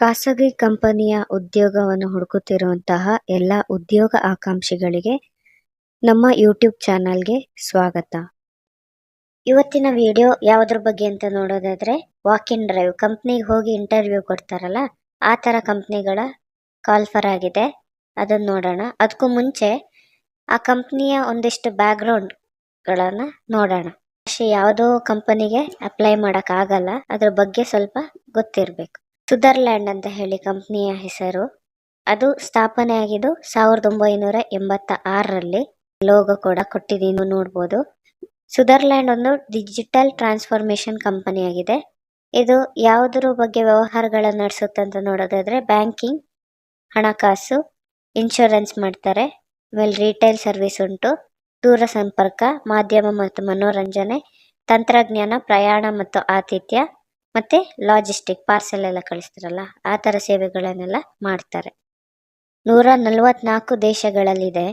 ಖಾಸಗಿ ಕಂಪನಿಯ ಉದ್ಯೋಗವನ್ನು ಹುಡುಕುತ್ತಿರುವಂತಹ ಎಲ್ಲ ಉದ್ಯೋಗ ಆಕಾಂಕ್ಷಿಗಳಿಗೆ ನಮ್ಮ ಯೂಟ್ಯೂಬ್ ಚಾನಲ್ಗೆ ಸ್ವಾಗತ. ಇವತ್ತಿನ ವಿಡಿಯೋ ಯಾವುದ್ರ ಬಗ್ಗೆ ಅಂತ ನೋಡೋದಾದರೆ ವಾಕ್ ಇನ್ ಡ್ರೈವ್ ಕಂಪ್ನಿಗೆ ಹೋಗಿ ಇಂಟರ್ವ್ಯೂ ಕೊಡ್ತಾರಲ್ಲ, ಆ ಥರ ಕಂಪ್ನಿಗಳ ಕಾಲ್ಫರ್ ಆಗಿದೆ. ಅದನ್ನು ನೋಡೋಣ. ಅದಕ್ಕೂ ಮುಂಚೆ ಆ ಕಂಪ್ನಿಯ ಒಂದಿಷ್ಟು ಬ್ಯಾಕ್ಗ್ರೌಂಡ್ಗಳನ್ನು ನೋಡೋಣ. ಯಾವುದೋ ಕಂಪನಿಗೆ ಅಪ್ಲೈ ಮಾಡೋಕ್ಕಾಗಲ್ಲ ಅದರ ಬಗ್ಗೆ ಸ್ವಲ್ಪ ಗೊತ್ತಿರಬೇಕು. ಸುದರ್ಲ್ಯಾಂಡ್ ಅಂತ ಹೇಳಿ ಕಂಪ್ನಿಯ ಹೆಸರು. ಅದು ಸ್ಥಾಪನೆ ಆಗಿದ್ದು ಸಾವಿರದ ಒಂಬೈನೂರ ಎಂಬತ್ತ ಆರರಲ್ಲಿ ಲೋಗೋ ಕೂಡ ಕೊಟ್ಟಿದ್ದೀನಿ ನೋಡ್ಬೋದು. ಸುದರ್ಲ್ಯಾಂಡ್ ಒಂದು ಡಿಜಿಟಲ್ ಟ್ರಾನ್ಸ್ಫಾರ್ಮೇಶನ್ ಕಂಪನಿ ಆಗಿದೆ. ಇದು ಯಾವುದರ ಬಗ್ಗೆ ವ್ಯವಹಾರಗಳನ್ನು ನಡೆಸುತ್ತೆ ಅಂತ ನೋಡೋದಾದ್ರೆ ಬ್ಯಾಂಕಿಂಗ್, ಹಣಕಾಸು, ಇನ್ಶೂರೆನ್ಸ್ ಮಾಡ್ತಾರೆ. ಆಮೇಲೆ ರಿಟೇಲ್ ಸರ್ವಿಸ್ ಉಂಟು, ದೂರ ಸಂಪರ್ಕ, ಮಾಧ್ಯಮ ಮತ್ತು ಮನೋರಂಜನೆ, ತಂತ್ರಜ್ಞಾನ, ಪ್ರಯಾಣ ಮತ್ತು ಆತಿಥ್ಯ. ಮತ್ತೆ ಲಾಜಿಸ್ಟಿಕ್ ಪಾರ್ಸೆಲ್ ಎಲ್ಲ ಕಳಿಸ್ತಾರಲ್ಲ, ಆ ಥರ ಸೇವೆಗಳನ್ನೆಲ್ಲ ಮಾಡ್ತಾರೆ. ನೂರ ನಲವತ್ನಾಲ್ಕು ದೇಶಗಳಲ್ಲಿದೆ.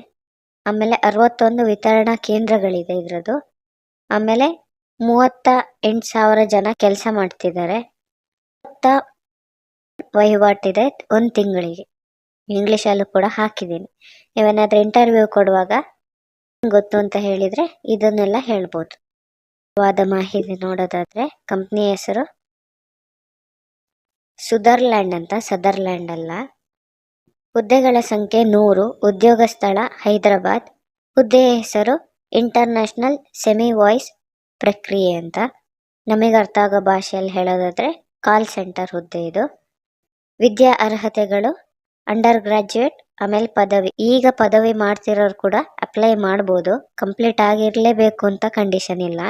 ಆಮೇಲೆ ಅರವತ್ತೊಂದು ವಿತರಣಾ ಕೇಂದ್ರಗಳಿದೆ ಇದ್ರದ್ದು. ಆಮೇಲೆ ಮೂವತ್ತ ಎಂಟು ಸಾವಿರ ಜನ ಕೆಲಸ ಮಾಡ್ತಿದ್ದಾರೆ. ವಹಿವಾಟಿದೆ ಒಂದು ತಿಂಗಳಿಗೆ. ಇಂಗ್ಲೀಷಲ್ಲೂ ಕೂಡ ಹಾಕಿದ್ದೀನಿ. ನೀವೇನಾದ್ರೂ ಇಂಟರ್ವ್ಯೂ ಕೊಡುವಾಗ ಗೊತ್ತು ಅಂತ ಹೇಳಿದ್ರೆ ಇದನ್ನೆಲ್ಲ ಹೇಳ್ಬೋದು. ವಾದ ಮಾಹಿತಿ ನೋಡೋದಾದ್ರೆ ಕಂಪ್ನಿಯ ಹೆಸರು ಸುದರ್ಲ್ಯಾಂಡ್ ಅಂತ, ಸದರ್ಲ್ಯಾಂಡ್ ಅಲ್ಲ. ಹುದ್ದೆಗಳ ಸಂಖ್ಯೆ ನೂರು, ಉದ್ಯೋಗ ಸ್ಥಳ ಹೈದರಾಬಾದ್. ಹುದ್ದೆಯ ಹೆಸರು ಇಂಟರ್ನ್ಯಾಷನಲ್ ಸೆಮಿ ವಾಯ್ಸ್ ಪ್ರಕ್ರಿಯೆ ಅಂತ. ನಮಗೆ ಅರ್ಥ ಆಗೋ ಭಾಷೆಯಲ್ಲಿ ಹೇಳೋದಾದ್ರೆ ಕಾಲ್ ಸೆಂಟರ್ ಹುದ್ದೆ ಇದು. ವಿದ್ಯಾ ಅರ್ಹತೆಗಳು ಅಂಡರ್ ಗ್ರಾಜ್ಯುಯೇಟ್ ಆಮೇಲೆ ಪದವಿ. ಈಗ ಪದವಿ ಮಾಡ್ತಿರೋರು ಕೂಡ ಅಪ್ಲೈ ಮಾಡ್ಬೋದು. ಕಂಪ್ಲೀಟ್ ಆಗಿರಲೇಬೇಕು ಅಂತ ಕಂಡೀಷನ್ ಇಲ್ಲ.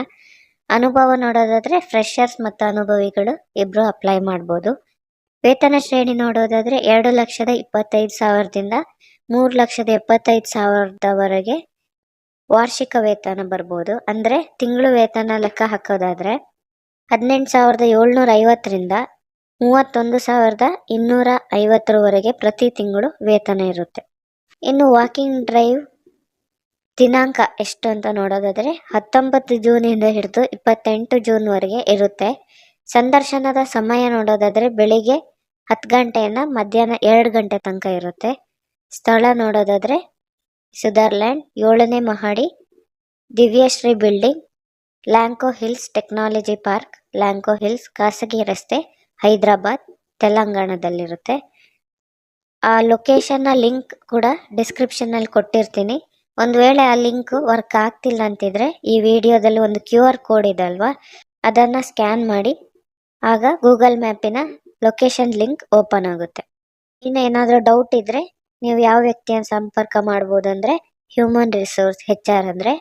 ಅನುಭವ ನೋಡೋದಾದ್ರೆ ಫ್ರೆಶರ್ಸ್ ಮತ್ತು ಅನುಭವಿಗಳು ಇಬ್ರು ಅಪ್ಲೈ ಮಾಡ್ಬೋದು. ವೇತನ ಶ್ರೇಣಿ ನೋಡೋದಾದ್ರೆ ಎರಡು ಲಕ್ಷದ ಇಪ್ಪತ್ತೈದು ಸಾವಿರದಿಂದ ಮೂರು ಲಕ್ಷದ ಎಪ್ಪತ್ತೈದು ಸಾವಿರದವರೆಗೆ ವಾರ್ಷಿಕ ವೇತನ ಬರ್ಬೋದು. ಅಂದ್ರೆ ತಿಂಗಳು ವೇತನ ಲೆಕ್ಕ ಹಾಕೋದಾದ್ರೆ ಹದಿನೆಂಟು ಸಾವಿರದ ಏಳ್ನೂರ ಐವತ್ತರಿಂದ ಮೂವತ್ತೊಂದು ಸಾವಿರದ ಇನ್ನೂರ ಐವತ್ತರವರೆಗೆ ಪ್ರತಿ ತಿಂಗಳು ವೇತನ ಇರುತ್ತೆ. ಇನ್ನು ವಾಕಿಂಗ್ ಡ್ರೈವ್ ದಿನಾಂಕ ಎಷ್ಟು ಅಂತ ನೋಡೋದಾದ್ರೆ ಹತ್ತೊಂಬತ್ತು ಜೂನಿಂದ ಹಿಡಿದು ಇಪ್ಪತ್ತೆಂಟು ಜೂನ್ವರೆಗೆ ಇರುತ್ತೆ. ಸಂದರ್ಶನದ ಸಮಯ ನೋಡೋದಾದ್ರೆ ಬೆಳಿಗ್ಗೆ ಹತ್ತು ಗಂಟೆಯಿಂದ ಮಧ್ಯಾಹ್ನ ಎರಡು ಗಂಟೆ ತನಕ ಇರುತ್ತೆ. ಸ್ಥಳ ನೋಡೋದಾದ್ರೆ ಸುದರ್ಲ್ಯಾಂಡ್ ಏಳನೇ ಮಹಡಿ, Divyasree building, Lanco hills technology park, Lanco hills ಖಾಸಗಿ ರಸ್ತೆ, ಹೈದರಾಬಾದ್, ತೆಲಂಗಾಣದಲ್ಲಿರುತ್ತೆ. ಆ ಲೊಕೇಶನ್ನ ಲಿಂಕ್ ಕೂಡ ಡಿಸ್ಕ್ರಿಪ್ಷನಲ್ಲಿ ಕೊಟ್ಟಿರ್ತೀನಿ. ಒಂದು ವೇಳೆ ಆ ಲಿಂಕ್ ವರ್ಕ್ ಆಗ್ತಿಲ್ಲ ಅಂತಿದ್ರೆ ಈ ವಿಡಿಯೋದಲ್ಲಿ ಒಂದು ಕ್ಯೂ ಆರ್ ಕೋಡ್ ಇದೆ ಅಲ್ವಾ? ಅದನ್ನು ಸ್ಕ್ಯಾನ್ ಮಾಡಿ. ಆಗ ಗೂಗಲ್ ಮ್ಯಾಪಿನ ಲೊಕೇಶನ್ ಲಿಂಕ್ ಓಪನ್ ಆಗುತ್ತೆ. ಇನ್ನು ಏನಾದರೂ ಡೌಟ್ ಇದ್ರೆ ನೀವು ಯಾವ ವ್ಯಕ್ತಿಯನ್ನು ಸಂಪರ್ಕ ಮಾಡ್ಬೋದು ಅಂದರೆ ಹ್ಯೂಮನ್ ರಿಸೋರ್ಸ್ ಹೆಚ್ ಆರ್ ಅಂದರೆ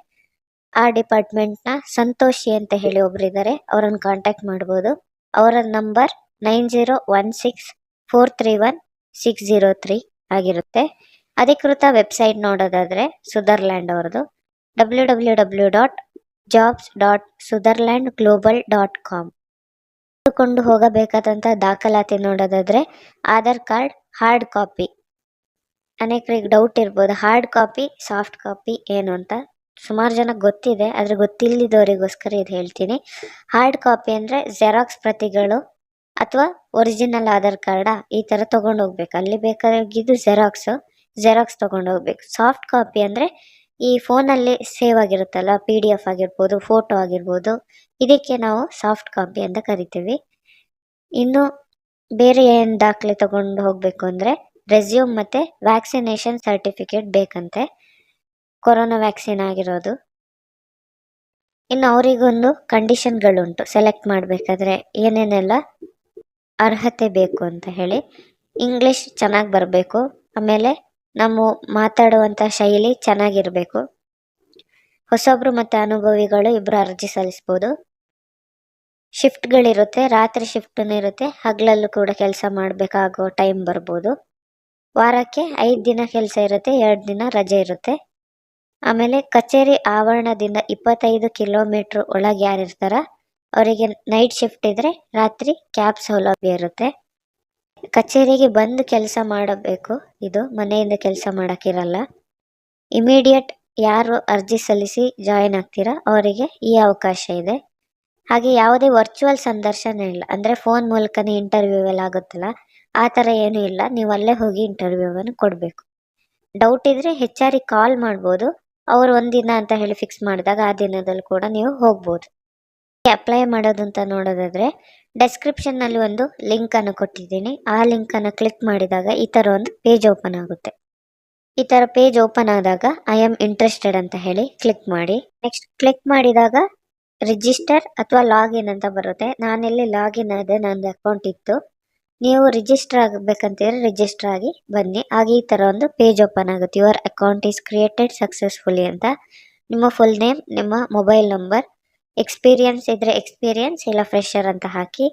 ಆ ಡಿಪಾರ್ಟ್ಮೆಂಟ್ನ ಸಂತೋಷಿ ಅಂತ ಹೇಳಿ ಒಬ್ರು ಇದ್ದಾರೆ ಅವರನ್ನು ಕಾಂಟ್ಯಾಕ್ಟ್ ಮಾಡ್ಬೋದು. ಅವರ number nine zero one six four three one six zero three ಆಗಿರುತ್ತೆ. ಅಧಿಕೃತ ವೆಬ್ಸೈಟ್ ನೋಡೋದಾದ್ರೆ ಸುದರ್ಲ್ಯಾಂಡ್ ಅವ್ರದ್ದು. W W W dot jobs dot Sutherland global dot com ಕೊಂಡು ಹೋಗಬೇಕಾದಂಥ ದಾಖಲಾತಿ ನೋಡೋದಾದ್ರೆ ಆಧಾರ್ ಕಾರ್ಡ್, ಹಾರ್ಡ್ ಕಾಪಿ. ಅನೇಕರಿಗೆ ಡೌಟ್ ಇರ್ಬೋದು. ಹಾರ್ಡ್ ಕಾಪಿ, ಸಾಫ್ಟ್ ಕಾಪಿ ಏನು ಅಂತ ಸುಮಾರು ಜನ ಗೊತ್ತಿದೆ. ಆದರೆ ಗೊತ್ತಿಲ್ಲದವರಿಗೋಸ್ಕರ ಇದು ಹೇಳ್ತೀನಿ. ಹಾರ್ಡ್ ಕಾಪಿ ಅಂದರೆ ಜೆರಾಕ್ಸ್ ಪ್ರತಿಗಳು ಅಥವಾ ಒರಿಜಿನಲ್ ಆಧಾರ್ ಕಾರ್ಡಾ? ಈ ಥರ ತೊಗೊಂಡು ಹೋಗ್ಬೇಕು. ಅಲ್ಲಿ ಬೇಕಾಗಿದ್ದು ಜೆರಾಕ್ಸು ಜೆರಾಕ್ಸ್ ತೊಗೊಂಡು ಹೋಗ್ಬೇಕು. ಸಾಫ್ಟ್ ಕಾಪಿ ಅಂದರೆ ಈ ಫೋನಲ್ಲಿ ಸೇವ್ ಆಗಿರುತ್ತಲ್ಲ ಪಿ ಡಿ ಎಫ್ ಆಗಿರ್ಬೋದು ಫೋಟೋ ಆಗಿರ್ಬೋದು, ಇದಕ್ಕೆ ನಾವು ಸಾಫ್ಟ್ ಕಾಪಿ ಅಂತ ಕರಿತೀವಿ. ಇನ್ನು ಬೇರೆ ಏನು ದಾಖಲೆ ತಗೊಂಡು ಹೋಗಬೇಕು ಅಂದರೆ ರೆಸ್ಯೂಮ್ ಮತ್ತು ವ್ಯಾಕ್ಸಿನೇಷನ್ ಸರ್ಟಿಫಿಕೇಟ್ ಬೇಕಂತೆ. ಕೊರೋನಾ ವ್ಯಾಕ್ಸಿನ್ ಆಗಿರೋದು. ಇನ್ನು ಅವರಿಗೊಂದು ಕಂಡೀಷನ್ಗಳುಂಟು ಸೆಲೆಕ್ಟ್ ಮಾಡಬೇಕಾದ್ರೆ ಏನೇನೆಲ್ಲ ಅರ್ಹತೆ ಬೇಕು ಅಂತ ಹೇಳಿ. ಇಂಗ್ಲೀಷ್ ಚೆನ್ನಾಗಿ ಬರಬೇಕು. ಆಮೇಲೆ ನಮ್ಮ ಮಾತಾಡುವಂಥ ಶೈಲಿ ಚೆನ್ನಾಗಿರಬೇಕು. ಹೊಸೊಬ್ರು ಮತ್ತು ಅನುಭವಿಗಳು ಇಬ್ಬರು ಅರ್ಜಿ ಸಲ್ಲಿಸ್ಬೋದು. ಶಿಫ್ಟ್ಗಳಿರುತ್ತೆ ರಾತ್ರಿ ಶಿಫ್ಟೂ ಇರುತ್ತೆ, ಹಗಲಲ್ಲೂ ಕೂಡ ಕೆಲಸ ಮಾಡಬೇಕಾಗೋ ಟೈಮ್ ಬರ್ಬೋದು. ವಾರಕ್ಕೆ ಐದು ದಿನ ಕೆಲಸ ಇರುತ್ತೆ, ಎರಡು ದಿನ ರಜೆ ಇರುತ್ತೆ. ಆಮೇಲೆ ಕಚೇರಿ ಆವರಣದಿಂದ ಇಪ್ಪತ್ತೈದು ಕಿಲೋಮೀಟ್ರ್ ಒಳಗೆ ಯಾರಿರ್ತಾರ, ಅವರಿಗೆ ನೈಟ್ ಶಿಫ್ಟ್ ಇದ್ದರೆ ರಾತ್ರಿ ಕ್ಯಾಬ್ ಸೌಲಭ್ಯ ಇರುತ್ತೆ. ಕಚೇರಿಗೆ ಬಂದು ಕೆಲಸ ಮಾಡಬೇಕು. ಇದು ಮನೆಯಿಂದ ಕೆಲಸ ಮಾಡೋಕ್ಕಿರಲ್ಲ. ಇಮಿಡಿಯೇಟ್ ಯಾರು ಅರ್ಜಿ ಸಲ್ಲಿಸಿ ಜಾಯಿನ್ ಆಗ್ತೀರಾ? ಅವರಿಗೆ ಈ ಅವಕಾಶ ಇದೆ. ಹಾಗೆ ಯಾವುದೇ ವರ್ಚುವಲ್ ಸಂದರ್ಶನ ಇಲ್ಲ. ಅಂದರೆ ಫೋನ್ ಮೂಲಕನೇ ಇಂಟರ್ವ್ಯೂ ಎಲ್ಲ ಆಗುತ್ತಲ್ಲ. ಆ ಥರ ಏನೂ ಇಲ್ಲ. ನೀವು ಅಲ್ಲೇ ಹೋಗಿ ಇಂಟರ್ವ್ಯೂವನ್ನು ಕೊಡಬೇಕು. ಡೌಟ್ ಇದ್ದರೆ ಹೆಚ್ ಆರಿಗೆ ಕಾಲ್ ಮಾಡ್ಬೋದು. ಅವರು ಒಂದಿನ ಅಂತ ಹೇಳಿ ಫಿಕ್ಸ್ ಮಾಡಿದಾಗ ಆ ದಿನದಲ್ಲಿ ಕೂಡ ನೀವು ಹೋಗ್ಬೋದು. ಅಪ್ಲೈ ಮಾಡೋದು ಅಂತ ನೋಡೋದಾದ್ರೆ ಡೆಸ್ಕ್ರಿಪ್ಷನ್ನಲ್ಲಿ ಒಂದು ಲಿಂಕನ್ನು ಕೊಟ್ಟಿದ್ದೀನಿ. ಆ ಲಿಂಕನ್ನು ಕ್ಲಿಕ್ ಮಾಡಿದಾಗ ಈ ಥರ ಒಂದು ಪೇಜ್ ಓಪನ್ ಆಗುತ್ತೆ. ಈ ಥರ ಪೇಜ್ ಓಪನ್ ಆದಾಗ ಐ ಆಮ್ ಇಂಟ್ರೆಸ್ಟೆಡ್ ಅಂತ ಹೇಳಿ ಕ್ಲಿಕ್ ಮಾಡಿ. ನೆಕ್ಸ್ಟ್ ಕ್ಲಿಕ್ ಮಾಡಿದಾಗ ರಿಜಿಸ್ಟರ್ ಅಥವಾ ಲಾಗಿನ್ ಅಂತ ಬರುತ್ತೆ. ನಾನಿಲ್ಲಿ ಲಾಗಿನ್ ಆದರೆ ನನ್ನ ಅಕೌಂಟ್ ಇತ್ತು. ನೀವು ರಿಜಿಸ್ಟರ್ ಆಗಬೇಕಂತಿದ್ರೆ ರಿಜಿಸ್ಟರ್ ಆಗಿ ಬನ್ನಿ. ಹಾಗೆ ಈ ಥರ ಒಂದು ಪೇಜ್ ಓಪನ್ ಆಗುತ್ತೆ. Your account is created successfully ಅಂತ. ನಿಮ್ಮ ಫುಲ್ ನೇಮ್ ನಿಮ್ಮ ಮೊಬೈಲ್ ನಂಬರ್ ಎಕ್ಸ್ಪೀರಿಯನ್ಸ್ ಇದ್ರೆ ಎಕ್ಸ್ಪೀರಿಯನ್ಸ್ ಇಲ್ಲ ಫ್ರೆಶರ್ ಅಂತ ಹಾಕಿ,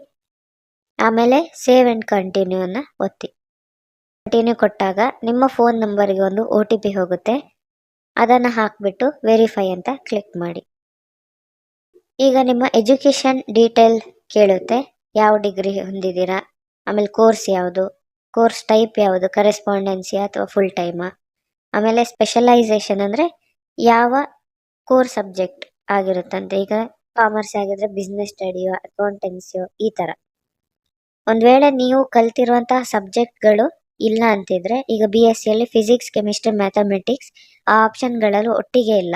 ಆಮೇಲೆ ಸೇವ್ ಅಂಡ್ ಕಂಟಿನ್ಯೂ ಅನ್ನ ಒತ್ತಿ. ಕಂಟಿನ್ಯೂ ಕೊಟ್ಟಾಗ ನಿಮ್ಮ ಫೋನ್ ನಂಬರ್ಗೆ ಒಂದು ಒ ಟಿ ಪಿ ಹೋಗುತ್ತೆ. ಅದನ್ನು ಹಾಕಿಬಿಟ್ಟು ವೆರಿಫೈ ಅಂತ ಕ್ಲಿಕ್ ಮಾಡಿ. ಈಗ ನಿಮ್ಮ ಎಜುಕೇಷನ್ ಡೀಟೇಲ್ ಕೇಳುತ್ತೆ. ಯಾವ ಡಿಗ್ರಿ ಹೊಂದಿದ್ದೀರಾ? ಆಮೇಲೆ ಕೋರ್ಸ್ ಯಾವುದು? ಕೋರ್ಸ್ ಟೈಪ್ ಯಾವುದು? ಕರೆಸ್ಪಾಂಡೆನ್ಸಿ ಅಥವಾ ಫುಲ್ ಟೈಮಾ ಆಮೇಲೆ ಸ್ಪೆಷಲೈಸೇಷನ್ ಅಂದರೆ ಯಾವ ಕೋರ್ ಸಬ್ಜೆಕ್ಟ್ ಆಗಿರುತ್ತಂತೆ. ಈಗ ಕಾಮರ್ಸ್ ಆಗಿದ್ರೆ ಬಿಸ್ನೆಸ್ ಸ್ಟಡಿಯೋ ಅಕೌಂಟೆನ್ಸಿಯೋ ಈ ತರ. ಒಂದ್ ವೇಳೆ ನೀವು ಕಲ್ತಿರುವಂತಹ ಸಬ್ಜೆಕ್ಟ್ಗಳು ಇಲ್ಲ ಅಂತಿದ್ರೆ, ಈಗ ಬಿ ಎಸ್ ಸಿಯಲ್ಲಿ ಫಿಸಿಕ್ಸ್ ಕೆಮಿಸ್ಟ್ರಿ ಮ್ಯಾಥಮೆಟಿಕ್ಸ್ ಆ ಆಪ್ಷನ್ಗಳಲ್ಲೂ ಒಟ್ಟಿಗೆ ಇಲ್ಲ.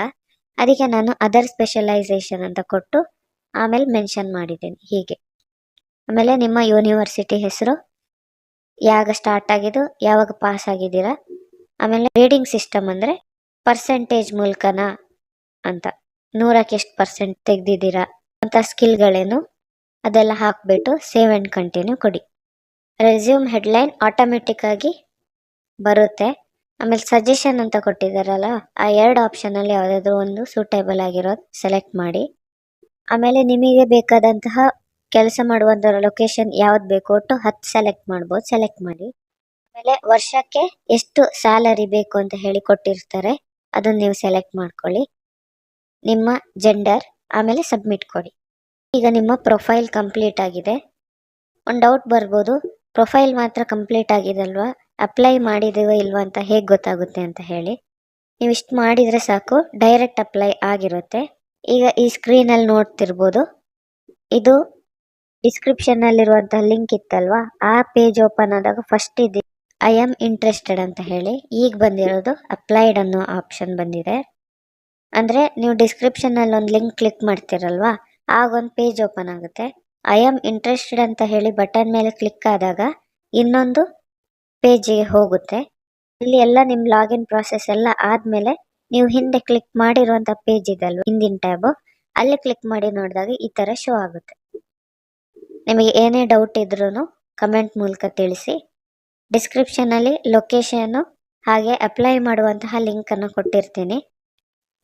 ಅದಕ್ಕೆ ನಾನು ಅದರ್ ಸ್ಪೆಷಲೈಸೇಷನ್ ಅಂತ ಕೊಟ್ಟು ಆಮೇಲೆ ಮೆನ್ಷನ್ ಮಾಡಿದ್ದೀನಿ ಹೀಗೆ. ಆಮೇಲೆ ನಿಮ್ಮ ಯೂನಿವರ್ಸಿಟಿ ಹೆಸರು, ಯಾವಾಗ ಸ್ಟಾರ್ಟ್ ಆಗಿದ್ದು, ಯಾವಾಗ ಪಾಸ್ ಆಗಿದ್ದೀರಾ, ಆಮೇಲೆ ರೀಡಿಂಗ್ ಸಿಸ್ಟಮ್ ಅಂದರೆ ಪರ್ಸೆಂಟೇಜ್ ಮೂಲಕನಾ ಅಂತ. ನೂರಕ್ಕೆ ಎಷ್ಟು ಪರ್ಸೆಂಟ್ ತೆಗ್ದಿದ್ದೀರಾ ಅಂತ ಸ್ಕಿಲ್ಗಳೇನು ಅದೆಲ್ಲ ಹಾಕಿಬಿಟ್ಟು ಸೇವ್ ಆ್ಯಂಡ್ ಕಂಟಿನ್ಯೂ ಕೊಡಿ. ರೆಸ್ಯೂಮ್ ಹೆಡ್ಲೈನ್ ಆಟೋಮೆಟಿಕ್ಕಾಗಿ ಬರುತ್ತೆ. ಆಮೇಲೆ ಸಜೆಷನ್ ಅಂತ ಕೊಟ್ಟಿದ್ದಾರಲ್ಲ ಆ ಎರಡು ಆಪ್ಷನಲ್ಲಿ ಯಾವುದಾದ್ರೂ ಒಂದು ಸೂಟೇಬಲ್ ಆಗಿರೋದು ಸೆಲೆಕ್ಟ್ ಮಾಡಿ. ಆಮೇಲೆ ನಿಮಗೆ ಬೇಕಾದಂತಹ ಕೆಲಸ ಮಾಡುವಂಥ ಲೊಕೇಶನ್ ಯಾವ್ದು ಬೇಕು ಒಟ್ಟು ಹತ್ತು ಸೆಲೆಕ್ಟ್ ಮಾಡ್ಬೋದು ಸೆಲೆಕ್ಟ್ ಮಾಡಿ. ಆಮೇಲೆ ವರ್ಷಕ್ಕೆ ಎಷ್ಟು ಸ್ಯಾಲರಿ ಬೇಕು ಅಂತ ಹೇಳಿ ಕೊಟ್ಟಿರ್ತಾರೆ, ಅದನ್ನು ನೀವು ಸೆಲೆಕ್ಟ್ ಮಾಡ್ಕೊಳ್ಳಿ. ನಿಮ್ಮ ಜೆಂಡರ್ ಆಮೇಲೆ ಸಬ್ಮಿಟ್ ಕೊಡಿ. ಈಗ ನಿಮ್ಮ ಪ್ರೊಫೈಲ್ ಕಂಪ್ಲೀಟ್ ಆಗಿದೆ. ಒಂದು ಡೌಟ್ ಬರ್ಬೋದು ಪ್ರೊಫೈಲ್ ಮಾತ್ರ ಕಂಪ್ಲೀಟ್ ಆಗಿದಲ್ವಾ? ಅಪ್ಲೈ ಮಾಡಿದೀವೋ ಇಲ್ವಾ ಅಂತ ಹೇಗೆ ಗೊತ್ತಾಗುತ್ತೆ ಅಂತ ಹೇಳಿ. ನೀವು ಇಷ್ಟು ಮಾಡಿದರೆ ಸಾಕು ಡೈರೆಕ್ಟ್ ಅಪ್ಲೈ ಆಗಿರುತ್ತೆ. ಈಗ ಈ ಸ್ಕ್ರೀನಲ್ಲಿ ನೋಡ್ತಿರ್ಬೋದು. ಇದು ಡಿಸ್ಕ್ರಿಪ್ಷನ್ನಲ್ಲಿರುವಂಥ ಲಿಂಕ್ ಇತ್ತಲ್ವಾ? ಆ ಪೇಜ್ ಓಪನ್ ಆದಾಗ ಫಸ್ಟ್ ಇದೆ ಐ ಆಮ್ ಇಂಟ್ರೆಸ್ಟೆಡ್ ಅಂತ ಹೇಳಿ. ಈಗ ಬಂದಿರೋದು ಅಪ್ಲೈಡ್ ಅನ್ನೋ ಆಪ್ಷನ್ ಬಂದಿದೆ. ಅಂದರೆ ನೀವು ಡಿಸ್ಕ್ರಿಪ್ಷನಲ್ಲಿ ಒಂದು ಲಿಂಕ್ ಕ್ಲಿಕ್ ಮಾಡ್ತೀರಲ್ವಾ? ಆಗ ಒಂದು ಪೇಜ್ ಓಪನ್ ಆಗುತ್ತೆ. ಐ ಆಮ್ ಇಂಟ್ರೆಸ್ಟೆಡ್ ಅಂತ ಹೇಳಿ ಬಟನ್ ಮೇಲೆ ಕ್ಲಿಕ್ ಆದಾಗ ಇನ್ನೊಂದು ಪೇಜಿಗೆ ಹೋಗುತ್ತೆ. ಇಲ್ಲಿ ಎಲ್ಲ ನಿಮ್ಮ ಲಾಗಿನ್ ಪ್ರಾಸೆಸ್ ಎಲ್ಲ ಆದಮೇಲೆ ನೀವು ಹಿಂದೆ ಕ್ಲಿಕ್ ಮಾಡಿರುವಂಥ ಪೇಜ್ ಇದಲ್ವ ಹಿಂದಿನ ಟ್ಯಾಬು ಅಲ್ಲಿ ಕ್ಲಿಕ್ ಮಾಡಿ ನೋಡಿದಾಗ ಈ ಥರ ಶೋ ಆಗುತ್ತೆ. ನಿಮಗೆ ಏನೇ ಡೌಟ್ ಇದ್ರೂ ಕಮೆಂಟ್ ಮೂಲಕ ತಿಳಿಸಿ. ಡಿಸ್ಕ್ರಿಪ್ಷನಲ್ಲಿ ಲೊಕೇಶನ್ನು ಹಾಗೆ ಅಪ್ಲೈ ಮಾಡುವಂತಹ ಲಿಂಕನ್ನು ಕೊಟ್ಟಿರ್ತೀನಿ.